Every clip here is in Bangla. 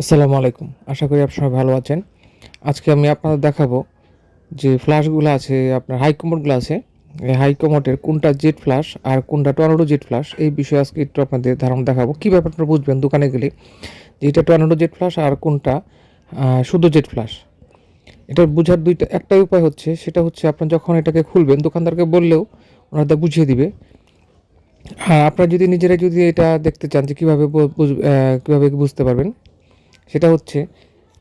আসসালামু আলাইকুম। আশা করি আপনারা ভালো আছেন। আজকে আমি আপনাদের দেখাবো যে ফ্ল্যাশগুলো আছে, আপনার হাই কমোডগুলো আছে, এই হাই কমোডের কোনটা জেট ফ্ল্যাশ আর কোনটা টর্নেডো জেট ফ্ল্যাশ এই বিষয়ে আজকে একটু আপনাদের ধারণা দেখাবো। কীভাবে আপনারা বুঝবেন দোকানে গেলে যে এটা টর্নেডো জেট ফ্ল্যাশ আর কোনটা শুধু জেট ফ্ল্যাশ এটা বোঝার দুইটা, একটাই উপায় হচ্ছে, সেটা হচ্ছে আপনার যখন এটাকে খুলবেন, দোকানদারকে বললেও ওনারা বুঝিয়ে দিবে। আর আপনারা যদি নিজেরা যদি এটা দেখতে চান যে কীভাবে কীভাবে বুঝতে পারবেন সেটা হচ্ছে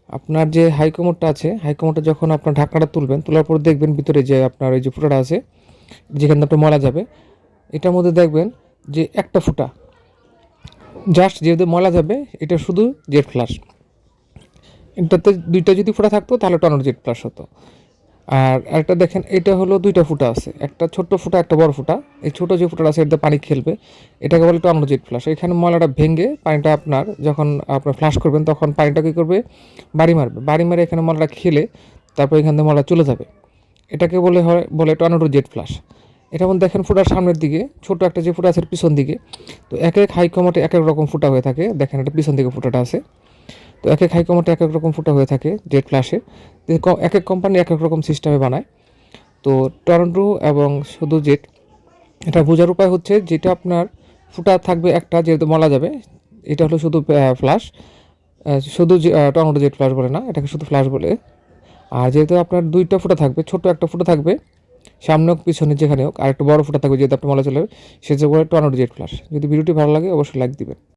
আপনার যে হাইকমোডটা আছে, হাইকমোডটা যখন আপনার ঢাকনাটা তুলবেন, তোলার পর দেখবেন ভিতরে যে আপনার ওই যে ফুটাটা আছে, যেখানে আপনার মলা যাবে, এটার মধ্যে দেখবেন যে একটা ফুটা। জাস্ট যেহেতু মলা যাবে, এটা শুধু জেট ফ্লাশ এটাতে দুইটা যদি ফুটা থাকতো, তাহলে টনের জেট ফ্লাশ হতো। আর একটা দেখেন, এটা হলো দুইটা ফুটা আছে। একটা ছোট্ট ফুটা, একটা বড় ফুটা। এই ছোট যে ফুটাটা আছে এটাতে পানি খেলবে। এটাকে বলে টর্নেডো জেট ফ্লাশ। এখানে ময়লাটা ভেঙে পানিটা আপনার যখন আপনার ফ্লাশ করবেন, তখন পানিটা কী করবে? বাড়ি মারবে। বাড়ি মারে এখানে ময়লাটা খেলে তারপর এখান থেকে ময়লা চলে যাবে। এটাকে বলে হয়, বলে টর্নেডো জেট ফ্লাশ। এটা মধ্যে দেখেন ফুটার সামনের দিকে ছোট একটা যে ফুটা আছে পিছন দিকে। তো এক এক হাই কমাটে এক এক রকম ফুটা হয়ে থাকে। দেখেন এটা পিছন দিকে ফুটাটা আছে। তো এক এক হাই কমাটে এক এক রকম ফুটা হয়ে থাকে জেট ক- এক এক কোম্পানি এক এক রকম সিস্টেমে বানায়। তো টরন্টো এবং শুধু জেট এটা বোঝার উপায় হচ্ছে যেটা আপনার ফুটা থাকবে একটা যেহেতু মলা যাবে, এটা হলো শুধু ফ্ল্যাশ শুধু টর্নেডো জেট ফ্ল্যাশ বলে না, এটাকে শুধু ফ্ল্যাশ বলে। আর যেহেতু আপনার দুইটা ফুটা থাকবে ছোট একটা ফুটা থাকবে, সামনে হোক, পিছনে যেখানে হোক, আর একটা বড় ফুটা থাকবে, যেহেতু আপনার মলা চলে সেটা বলে টর্নেডো জেট ফ্ল্যাশ যদি ভিডিওটি ভালো লাগে, অবশ্যই লাইক দিবেন।